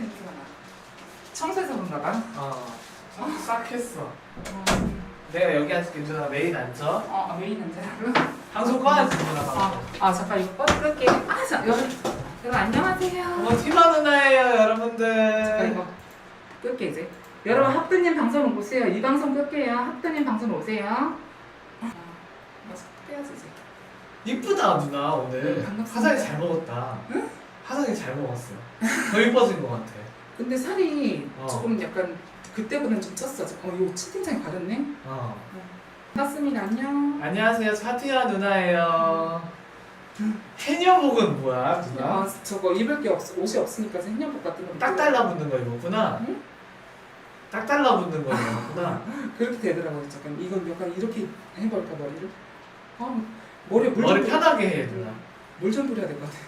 냄새가 나. 청소해서 그런가 봐. 어, 싹 했어. 어, 내가 여기 앉을게 누나 메인 앉아. 어 아, 왜 있는지. 방송 꺼야지 누나 아, 방송. 아 잠깐 이거 꺼 끌게. 아, 자, 여러분, 여러분 안녕하세요. 어머 티마 누나예요 잠깐 여러분들. 이거 끌게 이제. 여러분 학드님 방송 오세요. 이 방송 끌게요. 학드님 방송 오세요. 아, 이거 빼야지 이제. 이쁘다 누나 오늘. 응, 반갑습니다. 화장이 잘 먹었다. 화장이 잘 먹었어. 더 이뻐진 것 같아. 근데 살이 어. 조금 약간 그때보다는 좀 쪘어. 어, 이거 채팅창이 가렸네. 어. 반갑습니다. 안녕. 안녕하세요 차티아 누나예요. 해녀복은 뭐야 누나? 아, 저거 입을 게 없, 옷이 없으니까 해녀복 같은 거. 딱 달라붙는 거 입었구나. 응? 딱 달라붙는 거 입었구나. 그렇게 되더라고요. 잠깐 이건 약간 이렇게 해볼까 머리를. 아, 머리 물 머리 좀 편하게 해 누나. 물좀 뿌려야 될 것 같아.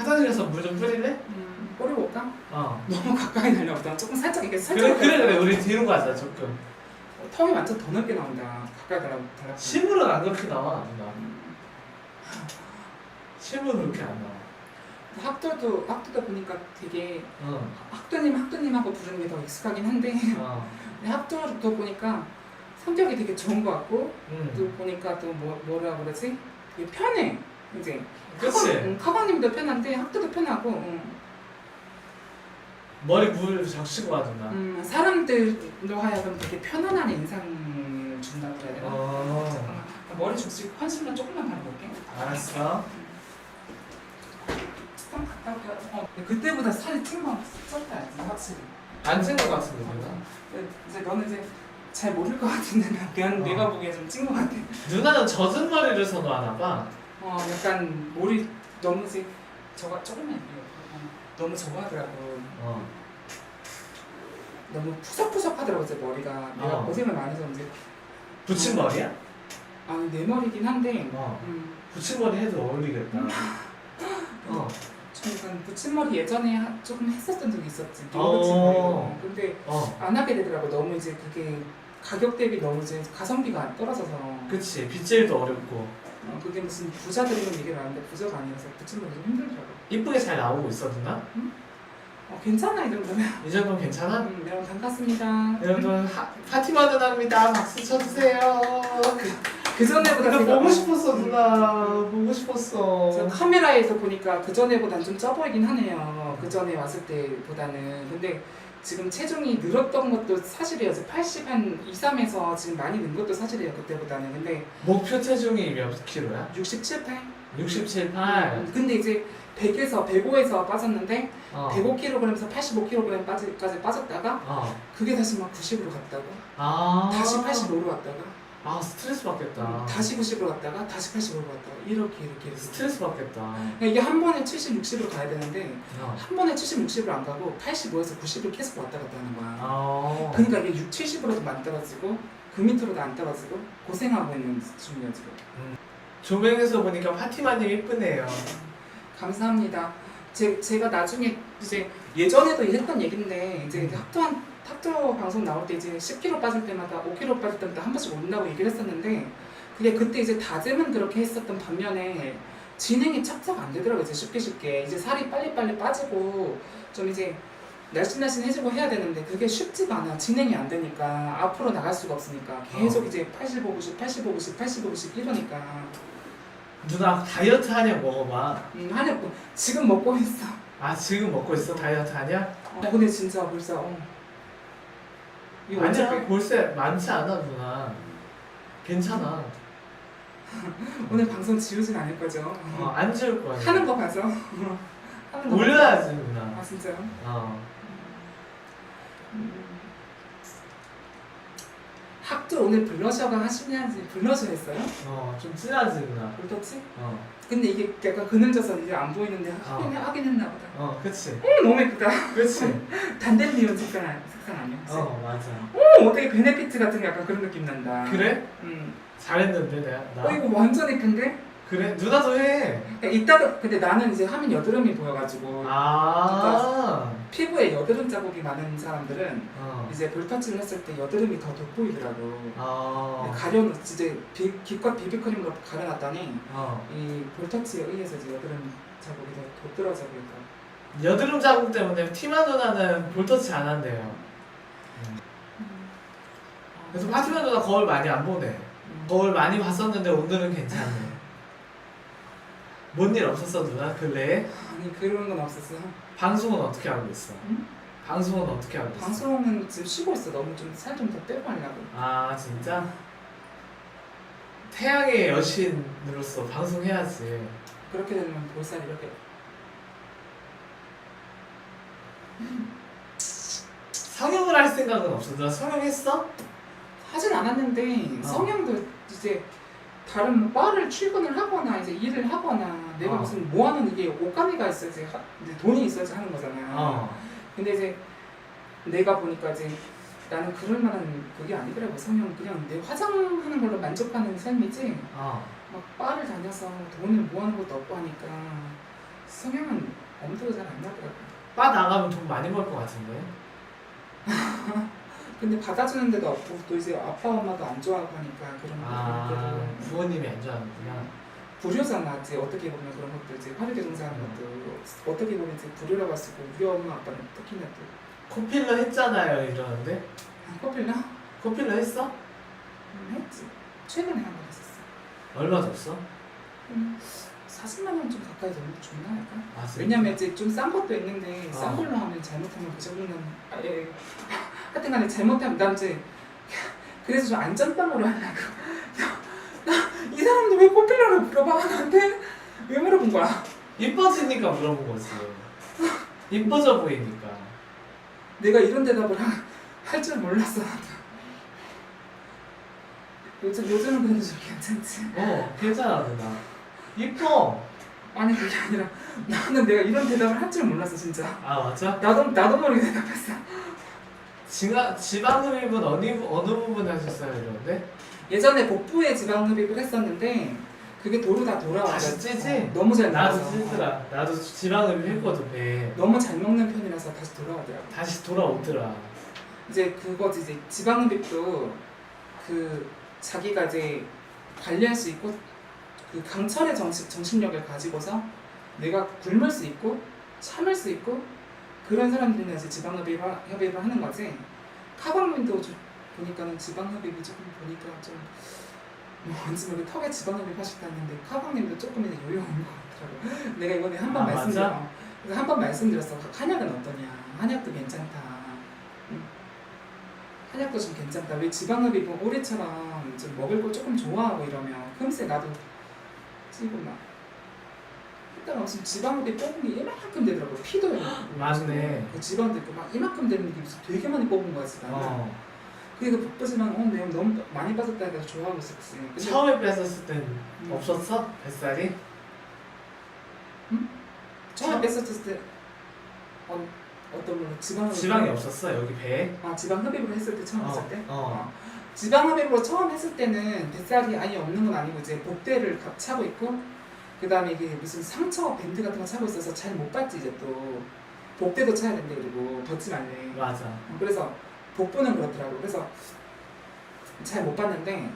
화장실 가서 물 좀 뿌릴래? 음, 뿌려볼까? 어. 너무 가까이 날려보다 조금 살짝 이게 살짝. 그래 그래 그래 우리 뒤로 가자 조금. 어, 턱이 완전 더 넓게 나온다. 가까이 달라 달라. 실물은 안 그렇게 나와 누나. 실물은 그렇게 안 나와. 학도도 학도도 보니까 되게 어. 학도님 학도님하고 부르는 게 더 익숙하긴 한데 어. 근데 학도도 보니까 성격이 되게 좋은 것 같고 응. 또 보니까 또 뭐, 뭐라 그러지? 되게 편해 이제 그치? 응, 카바님도 편한데 학도도 편하고 응. 머리 물 적시고 와 누나. 음, 사람들로 하여금 되게 편안한 인상을 준다고 해야 되나? 어. 잠깐만 머리 죽이고 컨실러 조금만 바르볼게 알았어. 스탕 갔다 올게요 어, 그때보다 살이 찐거 쪘다 확실히 안 찐 것 같은데 누나. 이제 너는 이제 잘 모를 것 같은데 난 어. 내가 보기에 좀 찐 것 같아 누나는 젖은 머리를 선호하나 봐. 어 약간 머리 너무 이제 저가 조금만 어, 너무 저거 하더라고 어. 너무 푸석푸석 하더라고 제 머리가 내가 어. 고생을 많이 해서 이제 붙인 머리야? 아니 내 머리긴 한데 어. 음, 붙인 머리 해도 어울리겠다. 어. 좀 약간 붙임머리 예전에 하- 조금 했었던 적이 있었지 어. 밀붙임머리 근데 어. 안 하게 되더라고 너무 이제 그게 가격 대비 너무 이제 가성비가 떨어져서 그치. 빗질도 어렵고. 어, 그게 무슨 부자들이면 얘기를 하는데 부자가 아니라서 붙임머리 좀 힘들더라고 이쁘게 잘 나오고 있어 누나? 어, 괜찮아 이 정도면 이 정도면 괜찮아? 음, 여러분 반갑습니다 여러분 하, 파티마 누나입니다. 박수 쳐주세요. 그 전에보다 나 제가 보고 싶었어 누나. 보고 싶었어. 저 카메라에서 보니까 그 전에보단 좀 쪄 보이긴 하네요. 그 전에 왔을 때보다는. 근데 지금 체중이 늘었던 것도 사실이에요. 80한 2, 3에서 지금 많이 는 것도 사실이에요. 그때보다는. 근데 목표 체중이 몇 킬로야? 67, 8. 67, 8. 근데 이제 100에서 105에서 빠졌는데 어. 105kg에서 85kg 까지 빠졌다가 어. 그게 다시 막 90으로 갔다가 아. 다시 85로 갔다가 아 스트레스 받겠다. 다시 90으로 갔다가 다시 85로 갔다가 이렇게 이렇게 이렇게. 스트레스 받겠다. 그러니까 이게 한 번에 70, 60으로 가야 되는데 어. 한 번에 70, 60으로 안 가고 85에서 90을 계속 왔다 갔다 하는 거야. 아. 그러니까 이게 6, 70으로도 안 떨어지고 그 밑으로도 안 떨어지고 고생하고 있는 중이야 지금. 조명에서 보니까 파티마님 이쁘네요. 감사합니다. 제, 제가 나중에 이제 예전에도 했던 얘긴데 이제 음. 학 학토 방송 나올 때 이제 10kg 빠질 때마다 5kg 빠질 때마다 한 번씩 온다고 얘기를 했었는데 그게 그때 이제 다짐은 그렇게 했었던 반면에 진행이 척척 안 되더라고요. 이제 쉽게 쉽게 이제 살이 빨리빨리 빠지고 좀 이제 날씬날씬해지고 해야 되는데 그게 쉽지가 않아. 진행이 안 되니까 앞으로 나갈 수가 없으니까 계속 어. 이제 85, 90, 85, 90, 85, 90 이러니까 누나 다이어트 하냐 먹어봐. 음, 하려고 지금 먹고 있어. 아 지금 먹고 있어 다이어트 하냐? 어, 근데 진짜 벌써 어. 이거 아니야 빼? 볼새 많지 않아 누나. 괜찮아. 오늘 방송 지우진 않을 거죠? 어, 안 지울 거야. 하는 거 봐서 하는 거 올려야지. 누나. 아 진짜요? 어. 음. 학도 오늘 블러셔가 하시냐지 블러셔 했어요? 어, 좀 진하지 누나. 볼터치? 어, 근데 이게 약간 그늘져서 이제 안 보이는데 어. 하긴, 하긴 했나 보다 어, 그치, 어 너무 예쁘다 그치. 단델리온 색깔, 아니- 색깔 아니야? 어, 맞아. 어 어떻게 베네피트 같은 약간 그런 느낌 난다 그래? 음. 잘했는데 내가 나. 어 이거 완전 예쁜데? 그래? 누나도 해. 이따가 근데 나는 이제 하면 여드름이 보여가지고 아. 피부에 여드름 자국이 많은 사람들은 어. 이제 볼터치를 했을 때 여드름이 더 돋보이더라고. 어. 가려 이제 비, 기껏 비비크림으로 가려놨더니 어. 이 볼터치에 의해서 이제 여드름 자국이 더 돋들어져 보이더라고. 여드름 자국 때문에 티마 누나는 볼터치 안 한대요. 그래서 파티마 누나 거울 많이 안 보네. 음. 거울 많이 봤었는데 오늘은 괜찮네. 뭔 일 없었어 누나 근래에? 아니 그런 건 없었어. 방송은 어떻게 하고 있어? 응? 방송은 어떻게 하고 있어? 방송은 지금 쉬고 있어. 너무 좀 살 좀 더 빼고 하려고. 아 진짜? 태양의 여신으로서 방송해야지. 그렇게 되면 볼살이 이렇게 성형을 할 생각은 없어. 누나 성형했어? 하진 않았는데 어. 성형도 이제 다른 뭐 바를 출근을 하거나 이제 일을 하거나 내가 어. 무슨 모아놓은 이게 옷가미가 있어야지 하- 이제 돈이 있어야지 하는 거잖아요. 어. 근데 이제 내가 보니까 이제 나는 그럴 만한 그게 아니더라고 성형 그냥 내 화장하는 걸로 만족하는 삶이지 어. 막 바를 다녀서 돈을 모아놓은 것도 없고 하니까 성형은 엄두가 잘 안 나더라고. 빠 나가면 돈 많이 벌 것 같은데. 근데 받아주는 데도 없고 또 이제 아빠 엄마도 안 좋아하고 하니까 그런 아 것도 부모님이 안 좋아하는구나. 불효잖아 이제 어떻게 보면 그런 것도 이제 화려계 동사하는 것도 어떻게 보면 이제 불효라고 할 수 있고 우리 엄마 아빠는 특히나 또 코필러 했잖아요 이러는데. 아, 커플나? 코필러 했어? 음, 했지 최근에 한 번 했었어 얼마 줬어? 음, 40만 원 좀 가까이 정도 줬나 약간? 아? 왜냐면 이제 좀 싼 것도 있는데 싼 어. 걸로 하면 잘못하면 그 정도는 아, 예. 하여튼 간에 잘못하면 난 이제 그래서 좀 안전빵으로 하려고 나이 사람들 왜 코필러를 물어봐 나한테 왜 물어본 거야 이뻐지니까 물어본 거지. 이뻐져 보이니까. 내가 이런 대답을 할 줄 몰랐어 요즘, 요즘은 그래도 좀 괜찮지 어 괜찮아 누나. 이뻐. 아니 그게 아니라 나는 내가 이런 대답을 할 줄 몰랐어 진짜 아 맞아? 나도 나도 모르게 대답했어 지가 지방 흡입은 어느 부- 어느 부분에 하셨어요 이러는데? 예전에 복부에 지방 흡입을 했었는데 그게 도로 다 돌아와 다시 찌지? 너무 잘 나도 먹어서. 찌더라. 나도 지방 흡입 했거든 배. 너무 잘 먹는 편이라서 다시 돌아오더라고 다시 돌아오더라. 이제 그거지 이제 지방 흡입도 그 자기가 이제 관리할 수 있고 그 강철의 정신, 정신력을 가지고서 내가 굶을 수 있고 참을 수 있고 그런 사람들은 이제 지방 흡입을, 하- 흡입을 하는 거지. 좀 보니까는 지방 흡입이 조금 보니까 좀 뭐, 왠지 모르게 턱에 지방 흡입 하셨다는데 카방님도 조금 이제 요요한 것 같더라고 내가 이번에 한 번 아, 말씀드려? 그래서 한번 말씀드렸어. 한약은 어떠냐? 한약도 괜찮다. 응. 한약도 좀 괜찮다. 왜 지방 흡입은 올해처럼 좀 먹을 거 조금 좋아하고 이러면 금세 나도 찌고 막 일단 무슨 지방 흡입 뽑은 게 이만큼 되더라고 피도 맞네. 그 지방도 있고 막 이만큼 되는 게 되게 많이 뽑은 거야 지방 어. 그게 그 복부지방 어 내가 너무 많이 빠졌다 해서 좋아하고 있었지 근데 처음에 뺐었을 땐 음. 없었어? 뱃살이? 처음에 뺐었을 때 어, 어떤 걸로 지방 지방이 없었어 여기 배에? 아 지방 흡입을 했을 때 처음 어, 했을 때? 어. 지방 흡입으로 처음 했을 때는 뱃살이 아예 없는 건 아니고 이제 복대를 각 차고 있고 그 다음에 이게 무슨 상처 밴드 같은 거 차고 있어서 잘 못 봤지 이제 또 복대도 차야 된대 그리고 벗지 말래 맞아. 그래서 복부는 그렇더라고 그래서 잘 못 봤는데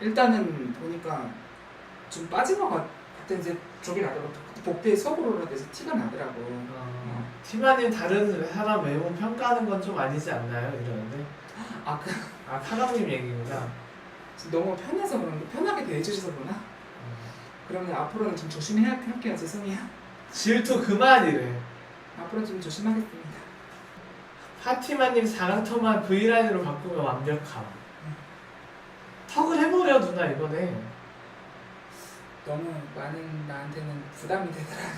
일단은 보니까 좀 빠진 것 같아 이제 저기 나더라고 복대 속으로라도 이제 티가 나더라고 어. 티마님 다른 사람 외모 평가하는 건 좀 아니지 않나요? 이러는데 아 그, 아 카감님 얘기구나. 너무 편해서 그런 거 편하게 대해주셔서 그러나 어. 그러면 앞으로는 좀 조심해야 할게요 죄송해요 질투 그만이래. 앞으로 좀 조심하겠습니다. 파티마님 사랑터만 V라인으로 바꾸면 완벽함. 턱을 해버려 누나 이번에. 너무 많은 나한테는 부담이 되더라고.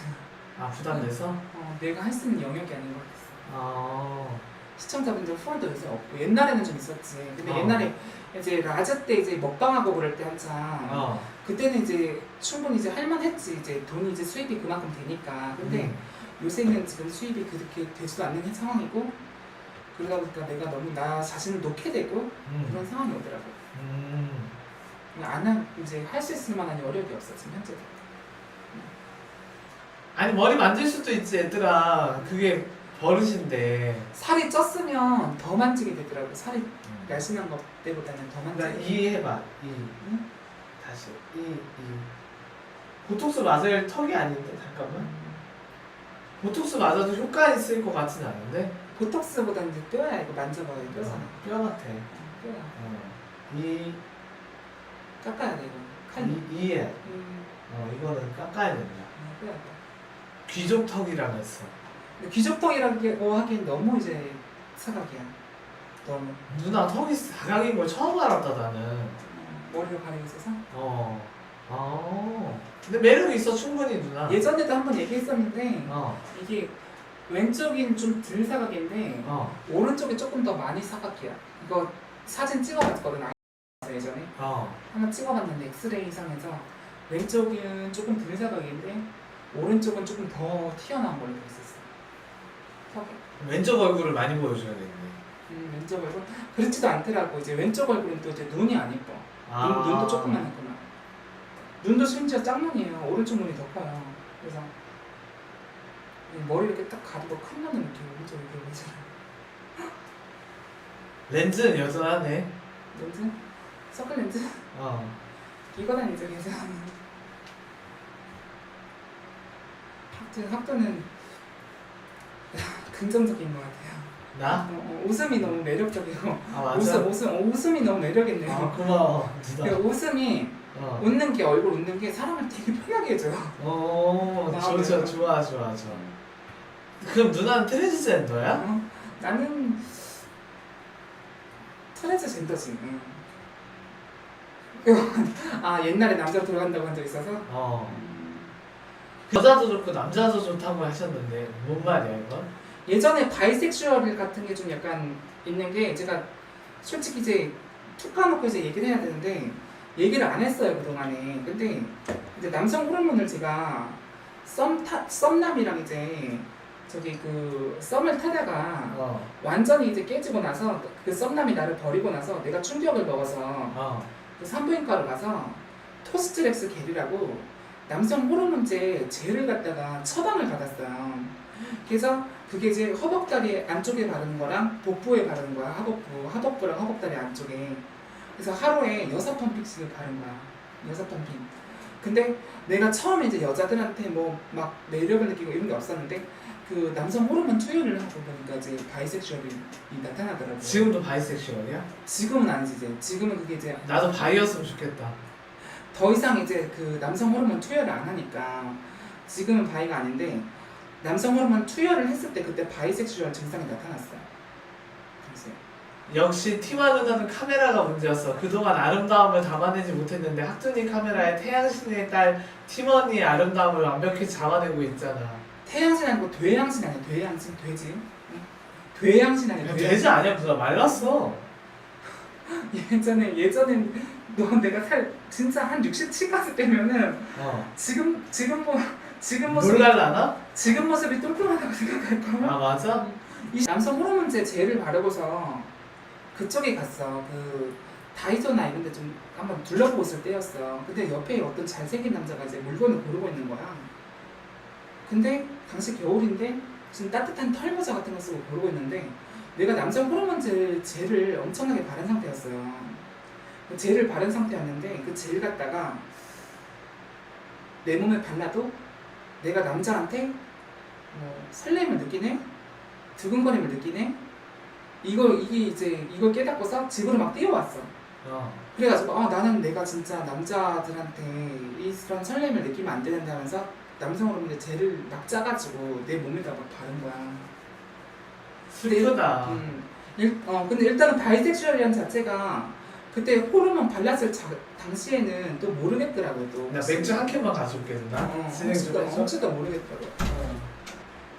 아 부담돼서? 어, 내가 할 수 있는 영역이 아닌 것 같았어. 어. 시청자분들 후원도 요새 없고 옛날에는 좀 있었지. 근데 어. 옛날에 이제 라자 때 이제 먹방하고 그럴 때 한참 어. 그때는 이제 충분히 이제 할만했지. 이제 돈이 이제 수입이 그만큼 되니까. 근데 음. 요새는 지금 수입이 그렇게 되지도 않는 상황이고 그러다 보니까 내가 너무 나 자신을 놓게 되고 음. 그런 상황이 오더라고. 음. 안하 이제 할 수 있을 만한 여력이 없어 지금 현재. 아니 머리 만질 수도 있지 얘들아. 그게 버릇인데. 살이 쪘으면 더 만지게 되더라고. 살이 음. 날씬한 것 때보다는 더 나 만지게. 이해해봐. 이. 응? 다시. 이. 이. 보톡스 맞을 턱이 아닌데 잠깐만. 보톡스 맞아도 효과 있을 것 같진 않은데 보톡스보다 이제 뼈야 이거 만져봐요 뼈잖아. 어, 뼈 같아 뼈야. 어. 이, 깎아야 돼 이거. 칼. 이, 이에 음, 어, 이거는 깎아야 된다 아, 뼈야. 뼈. 귀족 턱이라고 했어 귀족턱이라고 하기엔 너무 이제 사각이야. 너무 누나 턱이 사각인 걸 처음 알았다 나는 어, 머리가 가리고 있어서. 어. 어. 근데 매력이 있어 충분히 누나 예전에도 한번 얘기했었는데 어. 이게 왼쪽인 좀 덜 사각인데 어. 오른쪽이 조금 더 많이 사각이야. 이거 사진 찍어봤거든 아- 예전에 어. 하나 찍어봤는데 엑스레이 상에서 왼쪽은 조금 덜 사각인데 오른쪽은 조금 더 튀어나온 걸로 돼 있었어. 왼쪽 얼굴을 많이 보여줘야겠네 음, 왼쪽 얼굴 그렇지도 않더라고. 이제 왼쪽 얼굴은 또 이제 눈이 안 이뻐. 아. 눈, 눈도 조금만 있구나. 눈도 심지어 짝눈이에요. 오른쪽 눈이 더 커요. 그래서 이 머리 이렇게 딱 가리고 큰 나는 느낌 오른쪽 이렇게 보이잖아. 렌즈는 여전하네 렌즈? 서클 렌즈? 어. 이거는 이제 계속 학교 학교는 긍정적인 것 같아요. 나? 어, 어, 웃음이 너무 매력적이고 아 맞아? 웃음 웃음 어, 웃음이 너무 매력있네요. 아 고마워 누나 그 웃음이 어. 웃는 게 얼굴 웃는 게 사람을 되게 편하게 해줘요. 어, 나 좋죠, 그래요. 좋아, 좋아, 좋아. 그럼 누나는 트랜스젠더야? 어, 나는 트랜스젠더지. 응. 아 옛날에 남자 돌아간다고 한 적 있어서 어. 여자도 좋고 남자도 좋다고 하셨는데 뭔 말이야 이건? 예전에 바이섹슈얼 같은 게 좀 약간 있는 게 제가 솔직히 이제 툭 까놓고 이제 얘기를 해야 되는데 얘기를 안 했어요 그동안에. 근데 이제 남성 호르몬을 제가 썸 타, 썸남이랑 이제 저기 그 썸을 타다가 어, 완전히 이제 깨지고 나서 그 썸남이 나를 버리고 나서 내가 충격을 먹어서 어, 그 산부인과로 가서 토스트렉스 겔이라고 남성 호르몬제 젤을 갖다가 처방을 받았어요. 그래서 그게 이제 허벅다리 안쪽에 바르는 거랑 복부에 바르는 거야. 하복부, 하복부랑 허벅다리 안쪽에. 그래서 하루에 여섯 펌핑씩을 바른 거야. 여섯 펌핑. 근데 내가 처음에 이제 여자들한테 뭐 막 매력을 느끼고 이런 게 없었는데 그 남성 호르몬 투여를 하고 보니까 이제 바이섹슈얼이 나타나더라고요. 지금도 바이섹슈얼이야? 지금은 아니지 이제. 지금은 그게 이제 나도 바이였으면 좋겠다. 더 이상 이제 그 남성 호르몬 투여를 안 하니까 지금은 바이가 아닌데 남성 호르몬 투여를 했을 때 그때 바이섹슈얼 증상이 나타났어요. 그래서 역시 티마 누나는 카메라가 문제였어. 그동안 아름다움을 담아내지 못했는데 학준이 카메라에 태양신의 딸 티머니의 아름다움을 완벽히 잡아내고 있잖아. 태양신 아니고 돼양신 아니야 돼양신 돼지 응? 돼양신 아니야 야, 돼양신. 돼지 아니야 누나 말랐어. 예전에 예전엔 너 내가 살 진짜 한 67 갔을 때면은 어. 지금 지금 뭐 지금 모습 놀랄라나? 지금 모습이 뚱뚱하다고 생각할 거야. 아 맞아? 이 남성 호르몬제 젤을 바르고서 그쪽에 갔어. 그 다이소나 이런 데 좀 한번 둘러보고 있을 때였어. 근데 옆에 어떤 잘생긴 남자가 이제 물건을 고르고 있는 거야. 근데 당시 겨울인데 무슨 따뜻한 털모자 같은 거 쓰고 고르고 있는데 내가 남성 호르몬제 젤을 엄청나게 바른 상태였어요. 그 젤을 바른 상태였는데 그 젤 갖다가 내 몸에 발라도 내가 남자한테 뭐 설렘을 느끼네? 두근거림을 느끼네? 이걸 이게 이제 이걸 깨닫고서 집으로 막 뛰어왔어. 어. 그래가지고 아 나는 내가 진짜 남자들한테 이런 설렘을 느끼면 안 되는데 하면서 남성 호르몬 젤을 막 짜가지고 내 몸에다 막 바른 거야. 슬프다. 음, 일, 어 근데 일단은 바이섹슈얼이라는 자체가 그때 호르몬 발랐을 자, 당시에는 또 모르겠더라고요 또. 나 맥주 한 캔만 가져올게 누나. 어, 진행 좀 해줘. 혹시도 모르겠더라고. 어.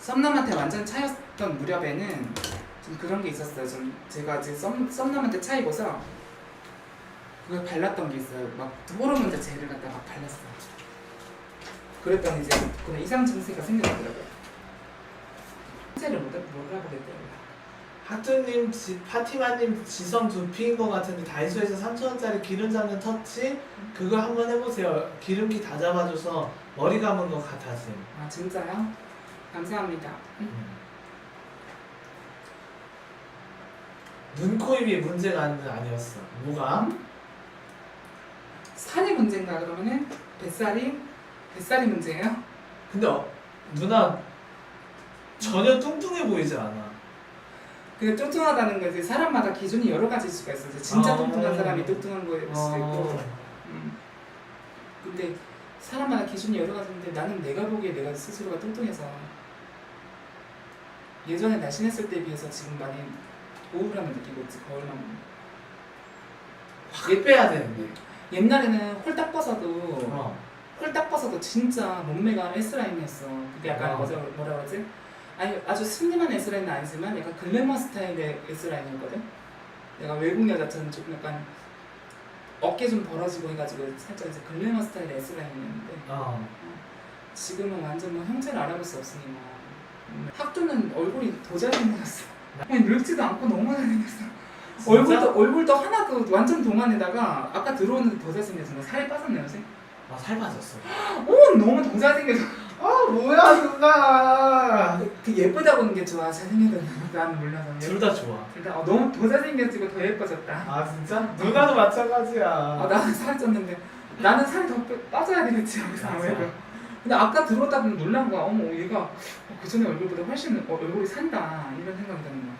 썸남한테 완전 차였던 무렵에는 좀 그런 게 있었어요. 좀 제가 이제 썸, 썸남한테 차이고서 그걸 발랐던 게 있어요. 막 호르몬제 젤을 갖다 막 발랐어. 그랬더니 이제 그런 이상 증세가 생겨나더라고요. 현재를 못 뭐라고 그랬더라고요. 하트님, 지, 파티마님 지성 두피인 것 같은데 다이소에서 3천원짜리 기름 잡는 터치 그거 한번 해보세요. 기름기 다 잡아줘서 머리 감은 것 같았음. 아 진짜요? 감사합니다. 눈, 코, 입이 문제가 아니- 아니었어. 뭐가? 살이 문제인가 그러면은 뱃살이 뱃살이 문제예요? 근데 어, 누나 전혀 뚱뚱해 보이지 않아. 근데 뚱뚱하다는 건 이제 사람마다 기준이 여러 가지일 수가 있어. 이제 진짜 어. 뚱뚱한 사람이 뚱뚱한 거일 수도 있고. 어. 음. 근데 사람마다 기준이 여러 가지인데 나는 내가 보기에 내가 스스로가 뚱뚱해서 예전에 날씬했을 때에 비해서 지금 많이 우울함을 느끼고 있지 거울만. 확 빼야 되는데. 옛날에는 홀딱 벗어도 어. 홀딱 벗어도 진짜 몸매가 S라인이었어. 그게 약간 어. 뭐라, 뭐라 그러지? 아니 아주 슬림한 S라인은 아니지만 약간 글래머 스타일의 S라인이었거든. 내가 외국 여자처럼 조금 약간 어깨 좀 벌어지고 해가지고 살짝 이제 글래머 스타일의 S라인이었는데 어. 지금은 완전 뭐 형체를 알아볼 수 없으니 뭐 음, 학교는 얼굴이 더 잘생겼어. 아니 늙지도 않고 너무 잘생겼어. 얼굴도 얼굴도 하나도 완전 동안에다가 아까 들어오는데 더 잘생겼어. 나 살이 빠졌네 요새. 아, 살 빠졌어. 오 너무 더 잘생겨서 아, 뭐야, 누나. 그 예쁘다고 하는 게 좋아 잘생겼다는 나는 몰라서 둘 다 좋아. 일단 어, 너무 더 잘생겨지고 더 예뻐졌다 아, 진짜? 누나도 마찬가지야. 아 나는 살이 쪘는데 나는 살이 더 빼- 빠져야 되겠지 여기서 맞아. 아무래도 근데 아까 들어오다 보니 놀란 거야 어머 얘가 어, 그 전에 얼굴보다 훨씬 어, 얼굴이 산다 이런 생각이 드는 거야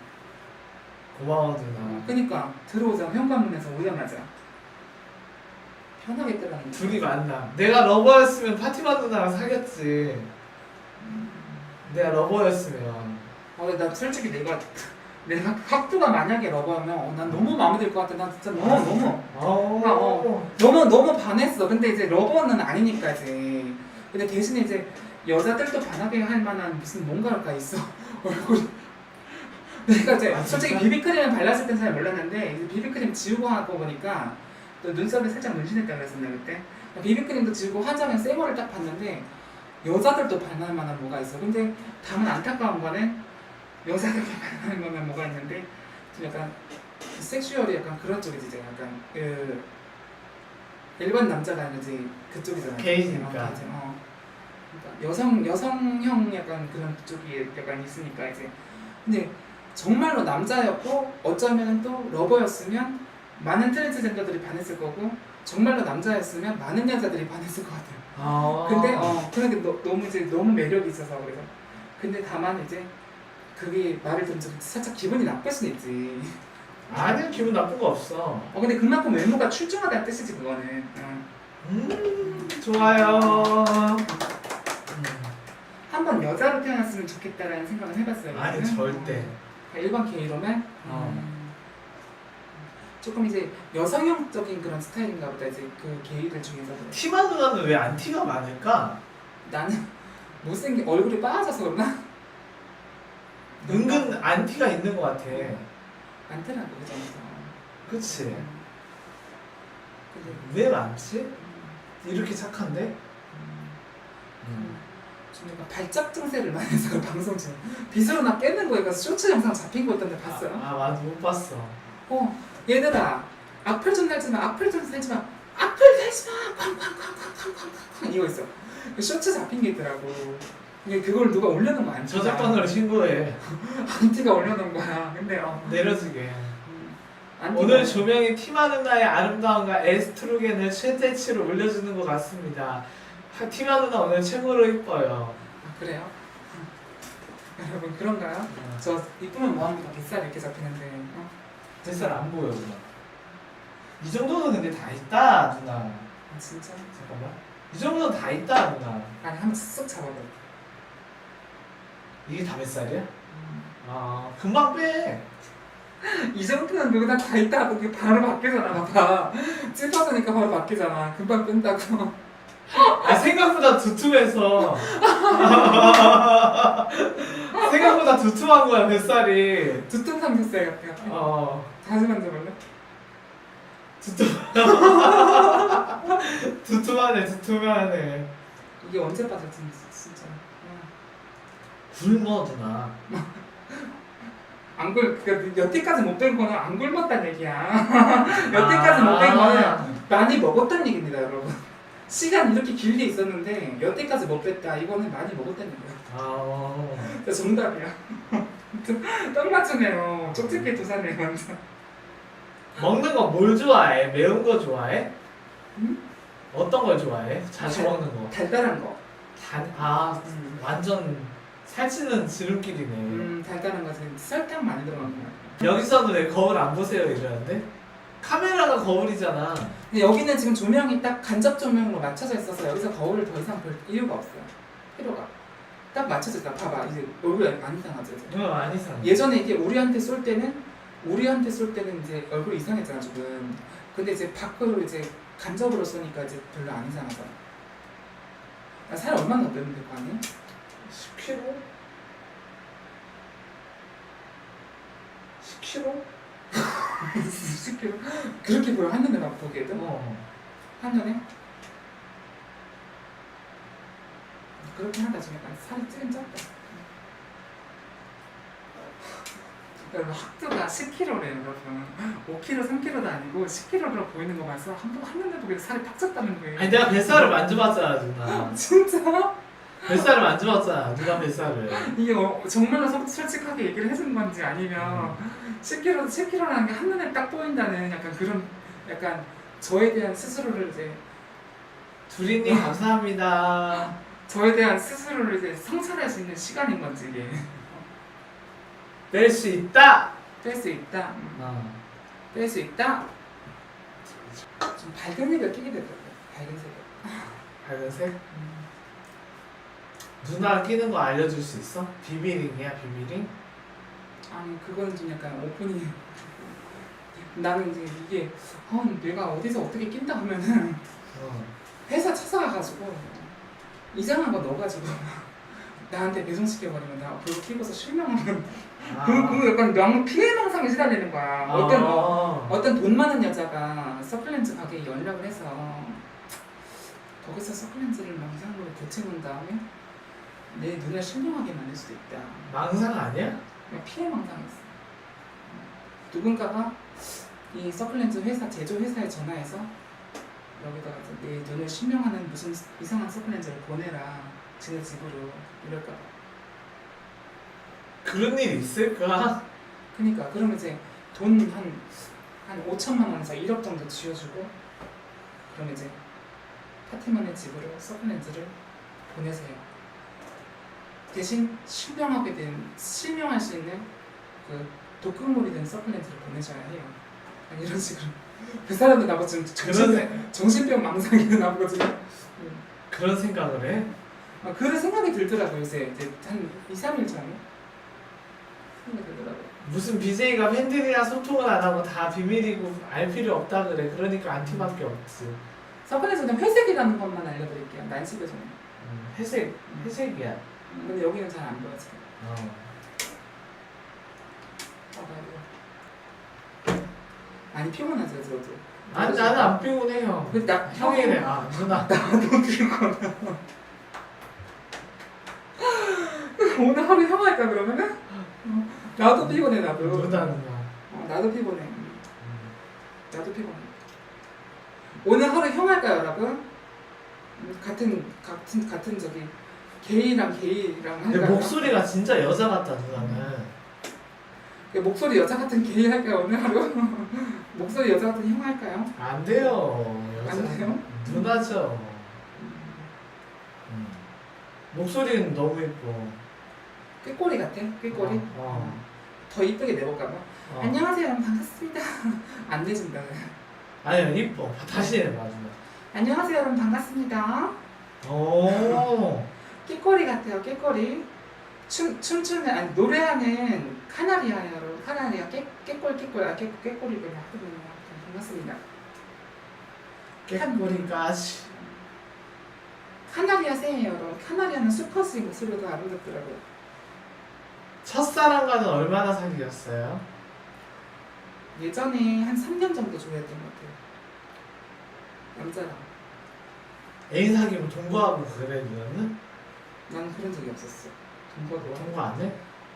고마워, 누나. 그니까 들어오자마자 현관문에서 오자마자 편하겠더라는 거야 둘이 만나. 내가 러버였으면 파티만 누나랑 사귀었지. 내가 러버였으면. 어, 나 솔직히 내가 내가 학부가 만약에 러버면 어, 난 너무 마음에 들 것 같아 난 진짜 너무 너무 어. 어. 너무 너무 반했어. 근데 이제 러버는 아니니까 이제. 근데 대신에 이제 여자들도 반하게 할 만한 무슨 뭔가가 있어 얼굴. 내가 이제 아, 솔직히? 비비크림을 발랐을 땐 잘 몰랐는데 이제 비비크림 지우고 하고 보니까 또 눈썹이 살짝 문신했다 그랬었나 그때. 비비크림도 지우고 화장한 쌤머를 딱 봤는데 여자들도 반할 만한 뭐가 있어. 근데 다만 안타까운 거는 여자들이 반할 만한 뭐가 있는데 좀 약간 섹슈얼이 약간 그런 쪽이지 이제 약간 그 일반 남자가 아니지 그쪽이잖아. 게이니까. 어. 그러니까 여성 여성형 약간 그런 쪽이 약간 있으니까 이제 근데 정말로 남자였고 어쩌면 또 러버였으면 많은 트랜스젠더들이 반했을 거고 정말로 남자였으면 많은 여자들이 반했을 것 같아요. 아. 근데 어 그런데 너, 너무 이제 너무 매력이 있어서 그래서 근데 다만 이제 그게 말을 들으면 좀 살짝 기분이 나쁠 수는 있지. 아니, 기분 나쁜 거 없어. 어 근데 그만큼 외모가 출중하다는 뜻이지 그거는. 어. 음, 좋아요. 음. 한번 태어났으면 좋겠다라는 생각은 해봤어요. 아니. 절대. 어, 일반 게이로만. 어. 음. 조금 이제 여성형적인 그런 스타일인가 보다 이제 그 게이들 중에서도 티마 누나는 왜 안 티가 많을까? 나는 못생긴 얼굴이 빠져서 그러나 은근 안 티가 있는 것 같아. 많더라고 그죠 그치? 근데 왜 많지? 이렇게 착한데? 좀 약간 발작 증세를 많이 해서 방송 중에 빗으로 나 깨는 거에 가서 쇼츠 영상 잡힌 거 있던데 봤어요? 아, 아 맞아. 못 봤어. 어 얘들아. 악플 좀 달지 마. 악플 좀 달지 마. 악플 달지 마. 쾅쾅쾅쾅쾅쾅쾅 이거 있어. 그 쇼츠 잡힌 게 있더라고. 근데 그걸 누가 올려놓은 거 아니야 저작권으로 신고해. 안티가 올려놓은 거야. 근데 어. 내려주게. 음, 안티가 오늘 조명이 티마 누나의 아름다움과 에스트로겐을 최대치로 올려주는 것 같습니다. 하- 티마 누나 오늘 최고로 이뻐요. 아, 그래요? 여러분 그런가요? 저 이쁘면 뭐합니까 뱃살 이렇게 잡히는데 어? 뱃살 안 보여 누나. 이 정도는 근데 다 있다 누나. 아, 진짜? 잠깐만. 이 정도는 다 있다 누나. 아니 한번 쓱 잡아봐 이게 다 뱃살이야? 아 금방 빼. 이 정도는 누구나 다 있다고 그게 바로 바뀌잖아 봐 찝어주니까 바로 바뀌잖아 금방 뺀다고 아 생각보다 두툼해서 생각보다 두툼한 거야 뱃살이. 두툼 삼겹살 같아 어 다시 만져볼래? 두툼. 두툼하네 두툼하네. 이게 언제 빠질지 진짜 굶어 누나. 안 굴, 그러니까 여태까지 못 뺀 거는 안 굶었다는 얘기야 여태까지 못 뺀 거는 많이 먹었다는 얘기입니다 여러분 시간 이렇게 길게 있었는데 여태까지 못 뺐다 이거는 많이 먹었다는 얘기야 아. 정답이야 딱 맞추네요 쪽집게 도사네 완전 먹는 거 뭘 좋아해? 매운 거 좋아해? 응? 어떤 걸 좋아해? 자주 달- 먹는 거. 달달한 거 단, 아 음. 완전 살찌는 지름길이네. 음 달달한 거지 설탕 많이 들어간 거 같아 여기서는 왜 거울 안 보세요 이러는데? 카메라가 거울이잖아. 근데 여기는 지금 조명이 딱 간접 조명으로 맞춰져 있어서 여기서 거울을 더 이상 볼 이유가 없어요 필요가 딱 맞춰져 있다 봐봐 이제 얼굴이 안 이상하죠 이제. 응, 안 이상해. 예전에 이게 우리한테 쏠 때는 우리한테 쏠 때는 이제 얼굴이 이상했잖아 조금 근데 이제 밖으로 이제 간접으로 쏘니까 이제 별로 안 이상하잖아 나 살 얼마나 더 빼면 될거 아니야? 10kg? 10kg? 10kg? 그렇게 보여 한눈에 막 보기에도 어. 한눈에 그렇게 하다 좀 약간 살이 찌긴 쪘다 여러분 학교가 10kg래요 여러분 5kg 3kg도 아니고 10kg로 보이는 거 봐서 한번 한눈에 보기에 살이 팍 쪘다는 거예요 아니 내가 뱃살을 만져봤잖아 누나. 진짜? 뱃살을 만져봤잖아 누나 뱃살을. 이게 어, 정말로 솔- 솔직하게 얘기를 해준 건지 아니면 10kg, 10kg라는 게 한눈에 딱 보인다는 약간 그런 약간 저에 대한 스스로를 이제 두리님 감사합니다. 저에 대한 스스로를 이제 성찰할 수 있는 시간인 건지 이게 낼수 있다. 뺄 수 있다 음, 어. 뺄 수 있다 좀 밝은 색을 끼게 되더라고요 밝은 색을 밝은색. 음, 누나 끼는 거 알려줄 수 있어? 비비링이야 비비링? 아니 그거는 좀 약간 오픈이 나는 이제 이게 어, 내가 어디서 어떻게 낀다 하면은 어. 회사 찾아가가지고 이상한 거 넣어가지고 나한테 배송시켜버리면 나 그거 끼고서 실명하면 아. 그, 그 약간 명 피해망상에 시달리는 거야 어떤 아. 어떤 돈 많은 여자가 서플렌즈 가게에 연락을 해서 거기서 서플렌즈를 망상으로 붙여놓은 다음에 내 눈을 실명하게 만들 수도 있다 망상 아니야? 그냥 피해 망상했어 누군가가 이 서플렌즈 회사 제조 회사에 전화해서 여기다가 이제 내 눈을 실명하는 무슨 이상한 서플렌즈를 보내라 지네 집으로 이럴까 봐 그런 일 있을까? 그니까 그러면 이제 돈한한 5천만 원에서 1억 정도 쥐어주고 그럼 이제 파티만의 집으로 서플렌즈를 보내세요. 대신 실명하게 된 실명할 수 있는 그 독극물이 된 서플렌즈를 보내셔야 해요. 이런 식으로 그 사람도 나보고 지금 정신, 정신병 망상이 나보거든요. 그런 생각을 해? 아, 그런 생각이 들더라고요. 요새 이제 한 2, 3일 전에 생각이 들더라고요. 무슨 BJ가 팬들이랑 소통을 안 하고 다 비밀이고 알 필요 없다 그래. 그러니까 안티밖에 없지. 서플렌즈는 회색이라는 것만 알려드릴게요. 난시베 좀. 음, 회색, 회색이야. 근데 여기는 잘 안 보여 지금. 어. 봐봐요. 많이 피곤하죠, 저도. 아니 나는 안 피곤해 형. 근데 나 형이래. 아 누나. 나도 피곤해. 오늘 하루 형 할까 그러면은? 어, 나도 피곤해 나도. 누나 누나. 어, 나도 피곤해. 음. 나도 피곤해. 오늘 하루 형 할까요, 여러분? 음, 같은 같은 같은 저기 게이랑 게이랑 근데 할까요? 목소리가 진짜 여자 같다 누나는. 그 목소리 여자 같은 게이 할까요 오늘 하루? 목소리 여자 같은 형 할까요? 안 돼요. 여자. 안 돼요? 누나죠. 음. 목소리는 너무 예뻐. 꾀꼬리 같아? 꾀꼬리? 어, 어. 더 이쁘게 내볼까 봐. 어. 안녕하세요 여러분 반갑습니다. 안 내준다. 아니야 이뻐. 다시 해봐 누나. 안녕하세요 여러분 반갑습니다. 오. 꾀꼬리 같아요 꾀꼬리. 춤 춤추는 아니 노래하는 카나리아예요 카나리아 깨 깨꼴 깨꼴 아 깨, 깨꼬리구나 하거든요. 반갑습니다. 깨꼬리까지. 카나리아 여러분. 카나리아는 수퍼스 목소리가 아름답더라고요. 첫사랑과는 얼마나 사귀었어요? 예전에 한 3년 정도 좋아했던 것 같아요. 남자랑. 애인 사귀면 동거하고 그래 누나는? 나는 그런 적이 없었어. 동거도. 동거 안 해?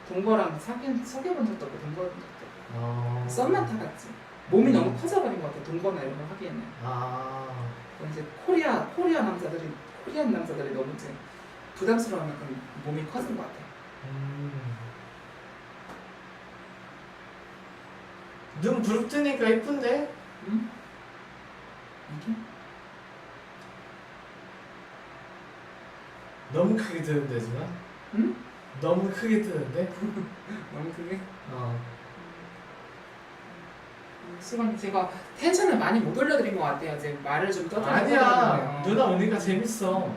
동거랑 사귄, 사귀어본 적도 없고 동거해본 적도 없고. 어. 썸만 타갔지. 몸이 너무 커져버린 것 같아. 동거나 이런 거 하기에는. 아. 그럼 이제 코리아, 코리아 남자들이, 코리안 남자들이 너무 이제 부담스러운 약간 몸이 커진 것 같아. 음. 눈 부릅뜨니까 이쁜데? 응? 이게? 너무 크게 드는데 누나? 응? 너무 크게 뜨는데? 너무 그게 어. 수건이 제가 텐션을 많이 못 올려드린 것 같아요. 이제 말을 좀 떠들어 아니야. 누나 오니까 재밌어.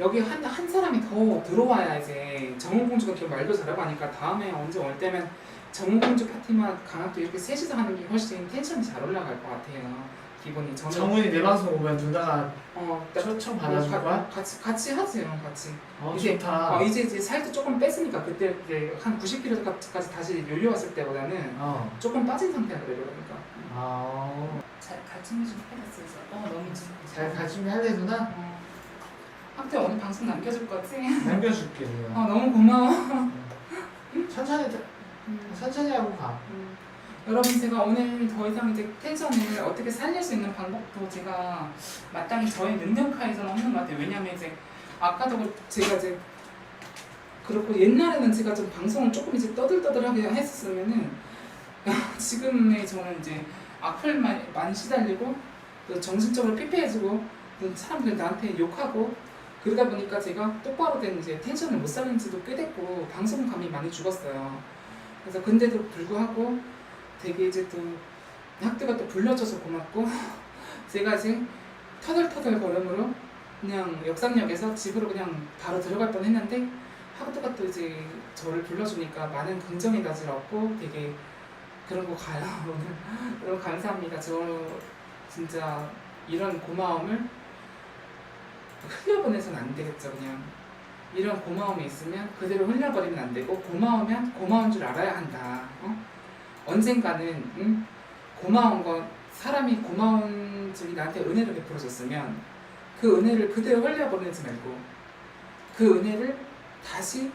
여기 한, 한 사람이 더 들어와야 이제 정은공주가 이렇게 말도 잘하고 하니까 다음에 언제 올 때면 정은공주 파티만 강학도 이렇게 셋이서 하는 게 훨씬 텐션이 잘 올라갈 것 같아요. 기분이 저는 정훈이 내 방송 오면 누나가 어, 나- 초청 받아줄 가- 거야? 같이 같이 하세요, 같이. 어 이제- 좋다. 어, 이제 이제 살도 조금 뺐으니까 그때 이제 한 90kg까지 다시 요요왔을 때보다는 어. 조금 빠진 그래 그러니까. 아. 잘 가르치면 좀 해봤어. 어 너무 잘 가르치면 할래 누나? 어. 학교 오늘 방송 남겨줄 거지? 남겨줄게 어 누나. 너무 고마워. 천천히 천천히 하고 가. 음, 여러분 제가 오늘 더 이상 이제 텐션을 어떻게 살릴 수 있는 방법도 제가 마땅히 저의 능력하에서는 없는 것 같아요. 왜냐면 이제 아까도 그 제가 이제 그렇고 옛날에는 제가 좀 방송을 조금 이제 떠들떠들하게 했었으면은 지금의 저는 이제 악플 많이, 시달리고 또 정신적으로 피폐해지고 또 사람들이 나한테 욕하고 그러다 보니까 제가 똑바로 된 이제 텐션을 못 살린 지도 꽤 됐고 방송감이 많이 죽었어요. 그래서 근데도 불구하고 되게 이제 또 학교가 또 불러줘서 고맙고 제가 이제 터덜터덜 걸음으로 그냥 역삼역에서 집으로 그냥 바로 들어갈 뻔 했는데 학교가 또 이제 저를 불러주니까 많은 긍정의 낮을 얻고 되게 그런 거 가요 오늘 너무 감사합니다 저 진짜 이런 고마움을 흘려보내서는 안 되겠죠 그냥 이런 고마움이 있으면 그대로 흘려버리면 안 되고 고마우면 고마운 줄 알아야 한다. 어? 언젠가는 응? 고마운 건 사람이 고마운 적이 나한테 은혜를 베풀어줬으면 그 은혜를 그대로 흘려보내지 말고 그 은혜를 다시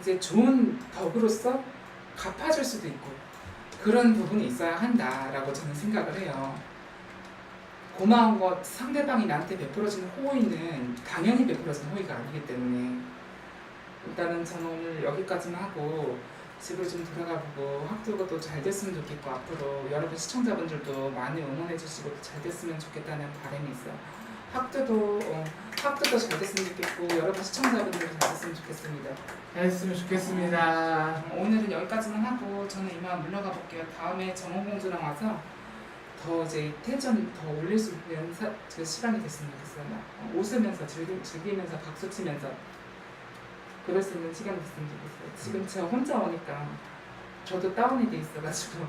이제 좋은 덕으로서 갚아줄 수도 있고 그런 부분이 있어야 한다라고 저는 생각을 해요. 고마운 것 상대방이 나한테 베풀어주는 호의는 당연히 베풀어주는 호의가 아니기 때문에 일단은 저는 오늘 여기까지만 하고 집으로 좀 돌아가보고 학교가 또 잘 됐으면 좋겠고 앞으로 여러분 시청자분들도 많이 응원해 주시고 잘 됐으면 좋겠다는 바람이 있어요. 학교도 어, 학교도 잘 됐으면 좋겠고 여러분 시청자분들도 잘 됐으면 좋겠습니다. 잘했으면 좋겠습니다. 어, 오늘은 여기까지만 하고 저는 이만 물러가 볼게요. 다음에 정호공주랑 와서 더 이제 텐션 더 올릴 수 있는 사, 그 시간이 됐으면 좋겠어요. 막, 어, 웃으면서 즐기, 즐기면서 박수 치면서 그럴 수 있는 시간이 됐으면 좋겠어요. 지금 제가 혼자 오니까 저도 다운이 돼 있어가지고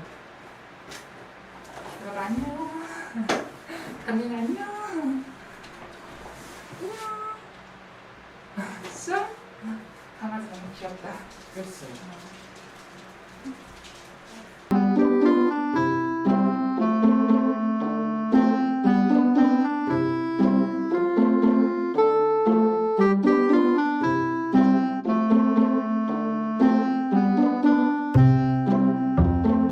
여러분 안녕. 담임 안녕. 안녕. 아, 강아지 너무 귀엽다. 그랬어. 어.